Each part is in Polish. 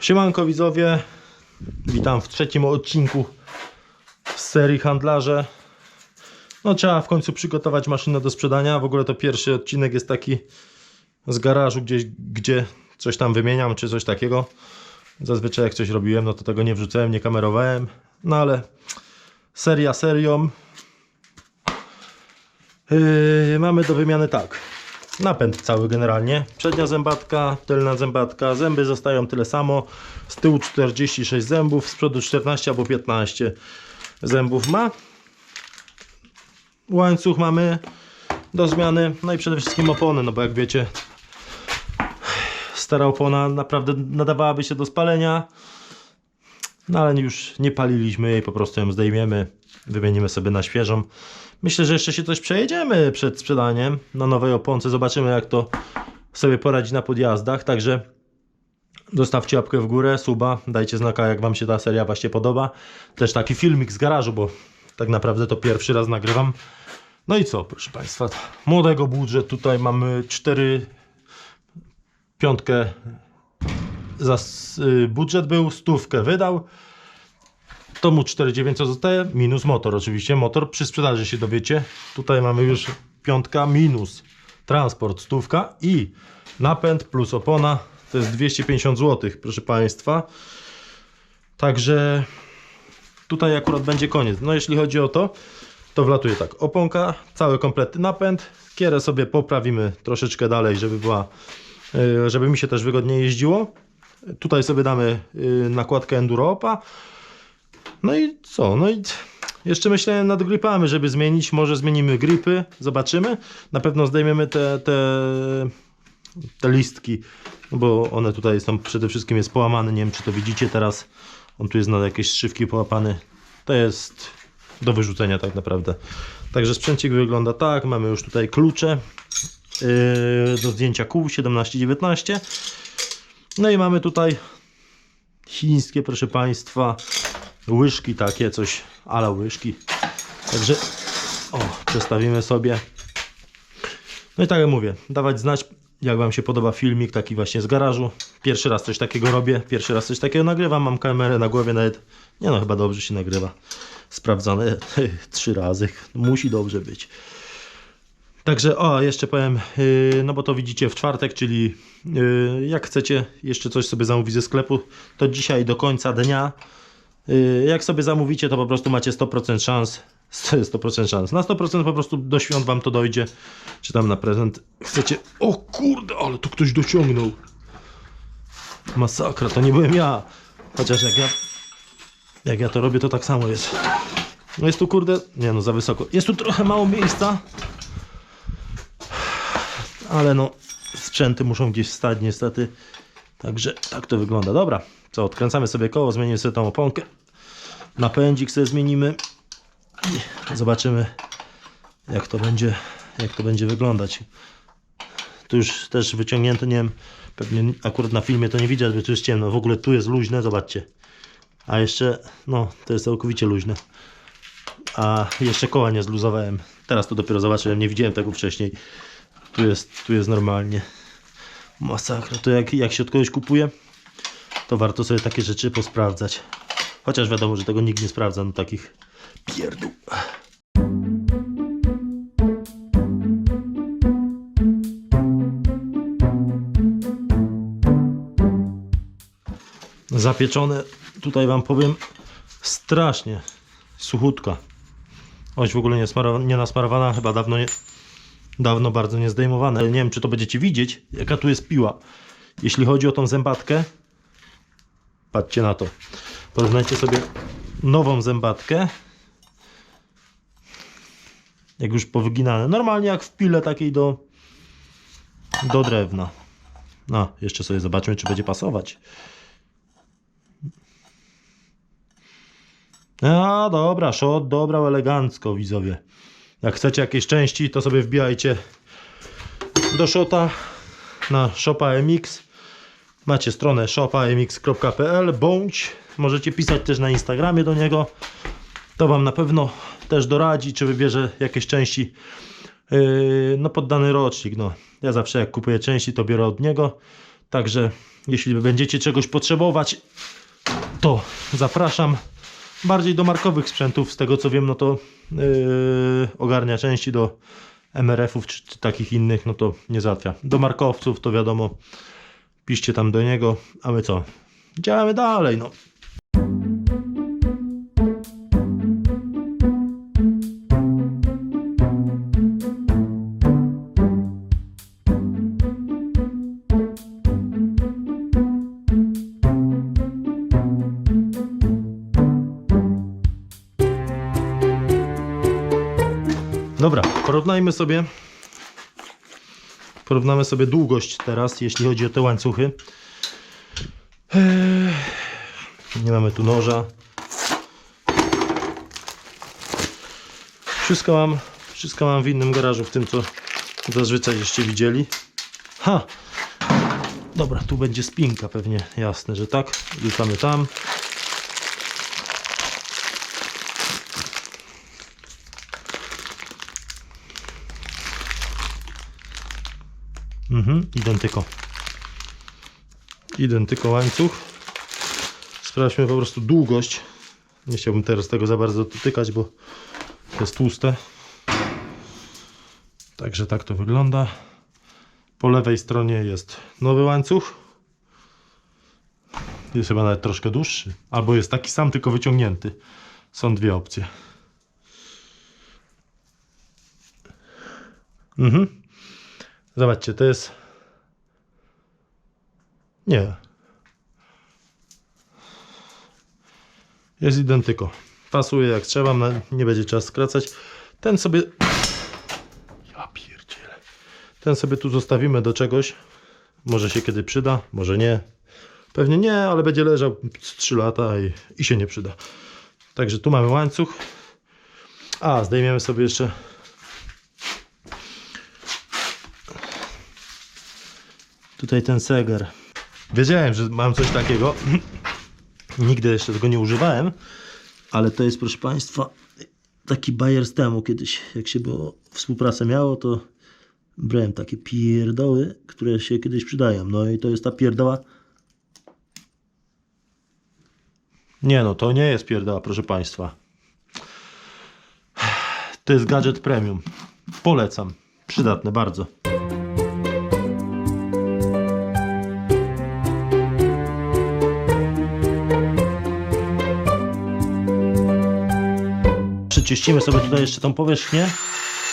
Siemanko widzowie, witam w trzecim odcinku z serii handlarze. No trzeba w końcu przygotować maszynę do sprzedania. W ogóle to pierwszy odcinek jest taki z garażu gdzieś, gdzie coś tam wymieniam czy coś takiego. Zazwyczaj jak coś robiłem, no to tego nie wrzucałem, nie kamerowałem. No ale seria serią. Yy, mamy do wymiany tak. Napęd cały generalnie. Przednia zębatka, tylna zębatka. Zęby zostają tyle samo. Z tyłu 46 zębów, z przodu 14 albo 15 zębów ma. Łańcuch mamy do zmiany. No i przede wszystkim opony, no bo jak wiecie, stara opona naprawdę nadawałaby się do spalenia. No ale już nie paliliśmy jej, po prostu ją zdejmiemy, wymienimy sobie na świeżą. Myślę, że jeszcze się coś przejedziemy przed sprzedaniem na nowej oponce. Zobaczymy jak to sobie poradzi na podjazdach. Także zostawcie łapkę w górę, suba, dajcie znaka jak Wam się ta seria właśnie podoba. Też taki filmik z garażu, bo tak naprawdę to pierwszy raz nagrywam. No i co, proszę Państwa, młodego budżet tutaj mamy 4 piątkę za y, budżet był, stówkę wydał. To mu 4,9 co zostaje, minus motor oczywiście. Motor przy sprzedaży się dowiecie. Tutaj mamy już piątka minus transport stówka i napęd plus opona to jest 250 zł, proszę Państwa. Także tutaj akurat będzie koniec. No jeśli chodzi o to, to wlatuje tak. Oponka, cały kompletny napęd. Kierę sobie poprawimy troszeczkę dalej, żeby była, y, żeby mi się też wygodniej jeździło. Tutaj sobie damy y, nakładkę Enduro Opa. No i co? No i jeszcze myślałem nad gripami, żeby zmienić. Może zmienimy gripy, zobaczymy. Na pewno zdejmiemy te, te, te listki, no bo one tutaj są przede wszystkim jest połamany. Nie wiem, czy to widzicie teraz. On tu jest na jakieś szywki połapany. To jest do wyrzucenia tak naprawdę. Także sprzęcik wygląda tak. Mamy już tutaj klucze yy, do zdjęcia kół 17-19. No i mamy tutaj chińskie, proszę Państwa, łyżki takie, coś ala łyżki. Także o, przestawimy sobie. No i tak jak mówię, dawać znać, jak Wam się podoba filmik taki właśnie z garażu. Pierwszy raz coś takiego robię, pierwszy raz coś takiego nagrywam, mam kamerę na głowie nawet. Nie no, chyba dobrze się nagrywa. Sprawdzane trzy razy, musi dobrze być. Także, o, jeszcze powiem, yy, no bo to widzicie w czwartek, czyli yy, jak chcecie jeszcze coś sobie zamówić ze sklepu, to dzisiaj do końca dnia. Yy, jak sobie zamówicie, to po prostu macie 100% szans. 100% szans. Na 100% po prostu do świąt wam to dojdzie. Czy tam na prezent chcecie. O kurde, ale tu ktoś dociągnął. Masakra, to nie byłem ja. Chociaż jak ja. Jak ja to robię, to tak samo jest. No jest tu kurde. Nie no, za wysoko. Jest tu trochę mało miejsca. Ale no, sprzęty muszą gdzieś stać niestety. Także tak to wygląda. Dobra, co, odkręcamy sobie koło, zmienimy sobie tą oponkę. Napędzik sobie zmienimy. Zobaczymy jak to będzie, jak to będzie wyglądać. Tu już też wyciągnięte, nie wiem, pewnie akurat na filmie to nie widać, bo tu jest ciemno. W ogóle tu jest luźne, zobaczcie. A jeszcze, no, to jest całkowicie luźne. A jeszcze koła nie zluzowałem. Teraz to dopiero zobaczyłem, nie widziałem tego wcześniej. Tu jest, tu jest normalnie. Masakra. To jak, jak się od kogoś kupuje, to warto sobie takie rzeczy posprawdzać. Chociaż wiadomo, że tego nikt nie sprawdza, no takich pierdół. Zapieczone, tutaj wam powiem, strasznie suchutka. Oś w ogóle nie, nie nasmarowana, chyba dawno nie, dawno bardzo nie zdejmowane. Nie wiem, czy to będziecie widzieć, jaka tu jest piła. Jeśli chodzi o tą zębatkę, patrzcie na to. Porównajcie sobie nową zębatkę. Jak już powyginane. Normalnie jak w pile takiej do, do drewna. No, jeszcze sobie zobaczmy, czy będzie pasować. A, dobra, shot dobrał elegancko, widzowie. Jak chcecie jakieś części, to sobie wbijajcie do shota na shopa MX. Macie stronę shopamx.pl bądź możecie pisać też na Instagramie do niego. To Wam na pewno też doradzi, czy wybierze jakieś części yy, no pod dany rocznik. No. Ja zawsze jak kupuję części, to biorę od niego. Także jeśli będziecie czegoś potrzebować, to zapraszam. Bardziej do markowych sprzętów, z tego co wiem, no to yy, ogarnia części do MRF-ów czy, czy takich innych, no to nie załatwia. Do markowców to wiadomo, piszcie tam do niego, a my co? Działamy dalej, no. Dobra, porównajmy sobie porównamy sobie długość teraz, jeśli chodzi o te łańcuchy. Eee, Nie mamy tu noża. Wszystko mam, wszystko mam w innym garażu, w tym co zazwyczaj jeszcze widzieli. Ha! Dobra, tu będzie spinka pewnie, jasne, że tak. Rzucamy tam. Mhm, identyko. Identyko łańcuch. Sprawdźmy po prostu długość. Nie chciałbym teraz tego za bardzo dotykać, bo to jest tłuste. Także tak to wygląda. Po lewej stronie jest nowy łańcuch. Jest chyba nawet troszkę dłuższy. Albo jest taki sam, tylko wyciągnięty. Są dwie opcje. Mhm. Zobaczcie, to jest. Nie. Jest identyko. Pasuje jak trzeba, nie będzie czas skracać. Ten sobie. Ja pierdzielę. Ten sobie tu zostawimy do czegoś. Może się kiedy przyda, może nie. Pewnie nie, ale będzie leżał z 3 lata i, i się nie przyda. Także tu mamy łańcuch. A, zdejmiemy sobie jeszcze Tutaj ten seger. Wiedziałem, że mam coś takiego. Nigdy jeszcze tego nie używałem. Ale to jest, proszę Państwa, taki bajer z temu kiedyś. Jak się było współpracę miało, to brałem takie pierdoły, które się kiedyś przydają. No i to jest ta pierdoła. Nie no, to nie jest pierdoła, proszę Państwa. To jest gadżet premium. Polecam. Przydatne bardzo. Przyczyścimy sobie tutaj jeszcze tą powierzchnię,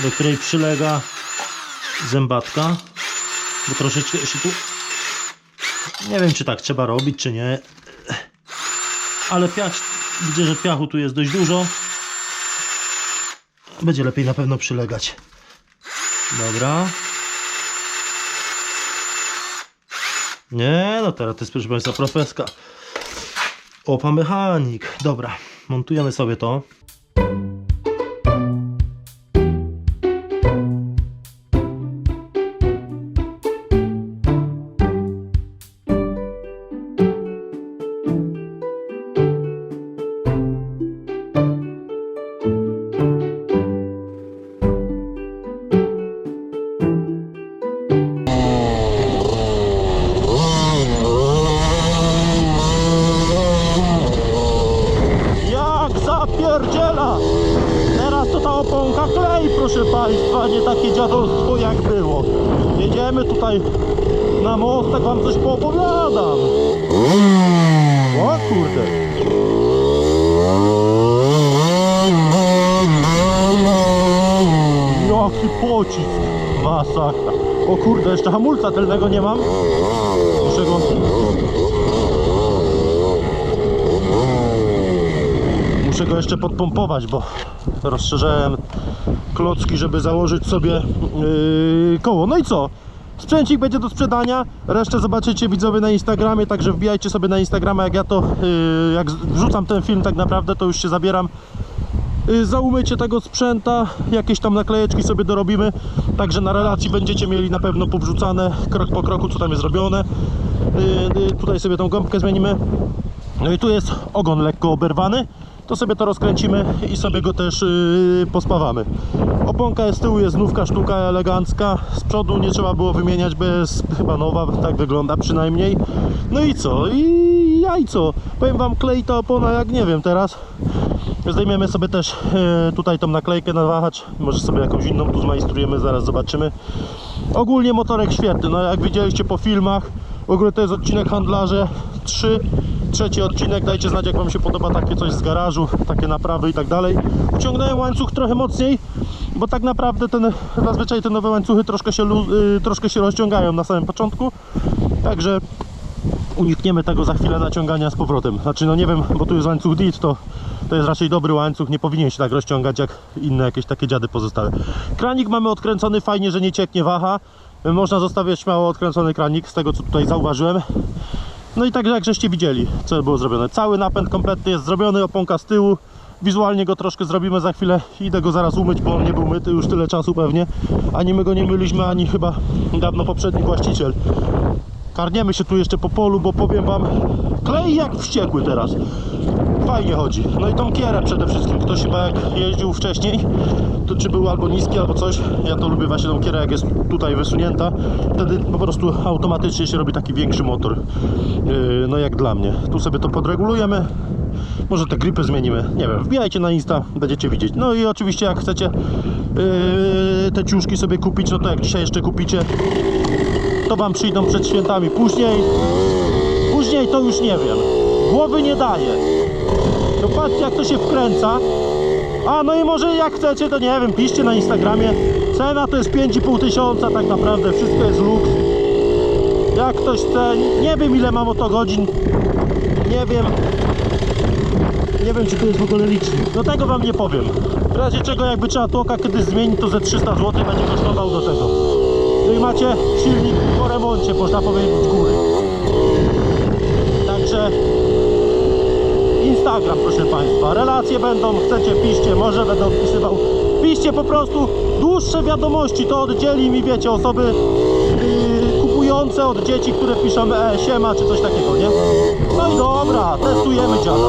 do której przylega zębatka. Bo troszeczkę jeszcze tu... Nie wiem, czy tak trzeba robić, czy nie. Ale piach... Widzę, że piachu tu jest dość dużo. Będzie lepiej na pewno przylegać. Dobra. Nie, no teraz to jest proszę Państwa profeska. Opa mechanik. Dobra, montujemy sobie to. Pocisk. Masakra. O kurde, jeszcze hamulca tylnego nie mam. Muszę go... Muszę go jeszcze podpompować, bo rozszerzałem klocki, żeby założyć sobie yy, koło. No i co? Sprzęcik będzie do sprzedania, resztę zobaczycie widzowie na Instagramie, także wbijajcie sobie na Instagrama, jak ja to, yy, jak wrzucam ten film tak naprawdę, to już się zabieram yy, za umycie tego sprzęta, jakieś tam naklejeczki sobie dorobimy, także na relacji będziecie mieli na pewno powrzucane krok po kroku, co tam jest robione. Yy, yy, tutaj sobie tą gąbkę zmienimy. No i tu jest ogon lekko oberwany to sobie to rozkręcimy i sobie go też pospawamy. Oponka z tyłu jest znówka sztuka elegancka, z przodu nie trzeba było wymieniać, bez chyba nowa, tak wygląda przynajmniej. No i co? I jajco. Powiem wam, klei ta opona jak nie wiem teraz. Zdejmiemy sobie też e, tutaj tą naklejkę na wahacz. Może sobie jakąś inną tu zmajstrujemy, zaraz zobaczymy. Ogólnie motorek świetny, no jak widzieliście po filmach. W ogóle to jest odcinek handlarze 3. Trzeci odcinek, dajcie znać jak wam się podoba takie coś z garażu, takie naprawy i tak dalej. Uciągnąłem łańcuch trochę mocniej, bo tak naprawdę ten, zazwyczaj te nowe łańcuchy troszkę się, y, troszkę się rozciągają na samym początku. Także unikniemy tego za chwilę naciągania z powrotem. Znaczy, no nie wiem, bo tu jest łańcuch DIT, to, to jest raczej dobry łańcuch, nie powinien się tak rozciągać jak inne jakieś takie dziady pozostałe. Kranik mamy odkręcony, fajnie, że nie cieknie waha. Można zostawiać śmiało odkręcony kranik, z tego co tutaj zauważyłem. No i tak jak żeście widzieli, co było zrobione. Cały napęd kompletny jest zrobiony, oponka z tyłu. Wizualnie go troszkę zrobimy za chwilę. Idę go zaraz umyć, bo on nie był myty już tyle czasu pewnie. Ani my go nie myliśmy, ani chyba dawno poprzedni właściciel. Karniemy się tu jeszcze po polu, bo powiem wam, klei jak wściekły teraz. Fajnie chodzi. No i tą kierę przede wszystkim. Ktoś chyba jak jeździł wcześniej, to czy był albo niski, albo coś. Ja to lubię właśnie tą kierę, jak jest tutaj wysunięta. Wtedy po prostu automatycznie się robi taki większy motor. Yy, no jak dla mnie. Tu sobie to podregulujemy. Może te gripy zmienimy. Nie wiem, wbijajcie na Insta, będziecie widzieć. No i oczywiście jak chcecie yy, te ciuszki sobie kupić, no to jak dzisiaj jeszcze kupicie, to wam przyjdą przed świętami. Później, później to już nie wiem. Głowy nie daje. To patrzcie jak to się wkręca. A no i może jak chcecie, to nie wiem, piszcie na Instagramie. Cena to jest 5,5 tysiąca tak naprawdę, wszystko jest luks. Jak ktoś chce, nie wiem ile mam o to godzin. Nie wiem. Nie wiem czy to jest w ogóle licznik. Do tego wam nie powiem. W razie czego jakby trzeba tłoka kiedyś zmienić, to ze 300 zł będzie kosztował do tego. No i macie silnik po remoncie, można powiedzieć z góry. Także Instagram, proszę Państwa. Relacje będą, chcecie, piszcie, może będę odpisywał. Piszcie po prostu dłuższe wiadomości, to oddzieli mi, wiecie, osoby yy, kupujące od dzieci, które piszą e, siema czy coś takiego, nie? No i dobra, testujemy dziada.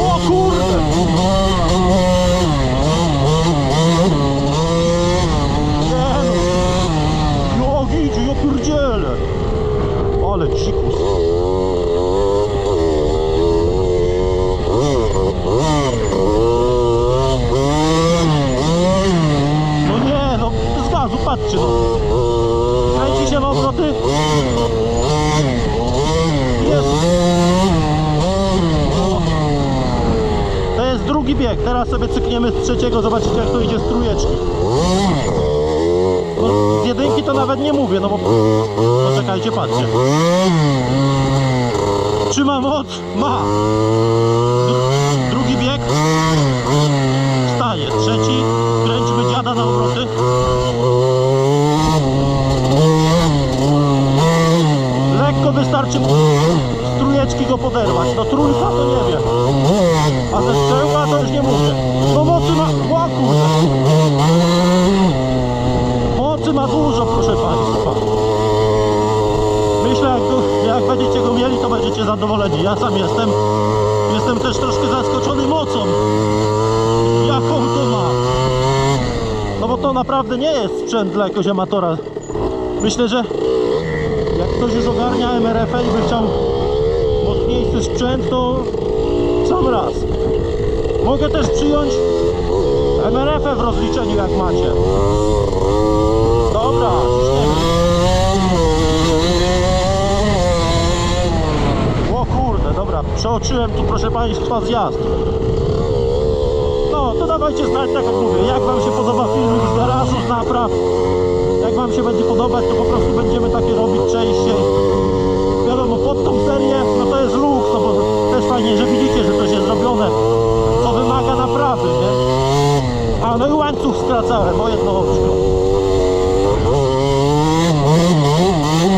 O kurde! Nie no, jak idzie, ja pierdzielę. Ale dzikus. No nie, no z gazu, patrzcie no. Kręci się na obroty. Jest. To jest drugi bieg. Teraz sobie cykniemy z trzeciego, zobaczycie jak to idzie z trójeczki. No, z jedynki to nawet nie mówię, no bo... Poczekajcie, patrzcie. Trzyma moc? Ma. Dru- Drugi bieg. Staje. Trzeci. Kręćmy dziada na obroty. Lekko wystarczy z trójeczki go poderwać. No trójka to nie wiem. A ze strzełka to już nie mówię. No mocy ma... O kurde. Mocy ma dużo, proszę Państwa. Myślę, jak, go, jak będziecie go mieli, to będziecie zadowoleni. Ja sam jestem. Jestem też troszkę zaskoczony mocą. Jaką to ma. No bo to naprawdę nie jest sprzęt dla jakiegoś amatora. Myślę, że jak ktoś już ogarnia MRF i by chciał mocniejszy sprzęt, to sam raz. Mogę też przyjąć MRF w rozliczeniu jak macie. Dobra, ciśniemy. O kurde, dobra, przeoczyłem tu proszę Państwa zjazd. No, to dawajcie znać, tak jak mówię, jak Wam się podoba filmik z garażu, z napraw. Jak Wam się będzie podobać, to po prostu będziemy takie robić częściej. Wiadomo, pod tą serię, no to jest luks, no bo też fajnie, że widzicie, że coś jest zrobione, co wymaga naprawy, nie? A i łańcuch skracałem o jedno oczko.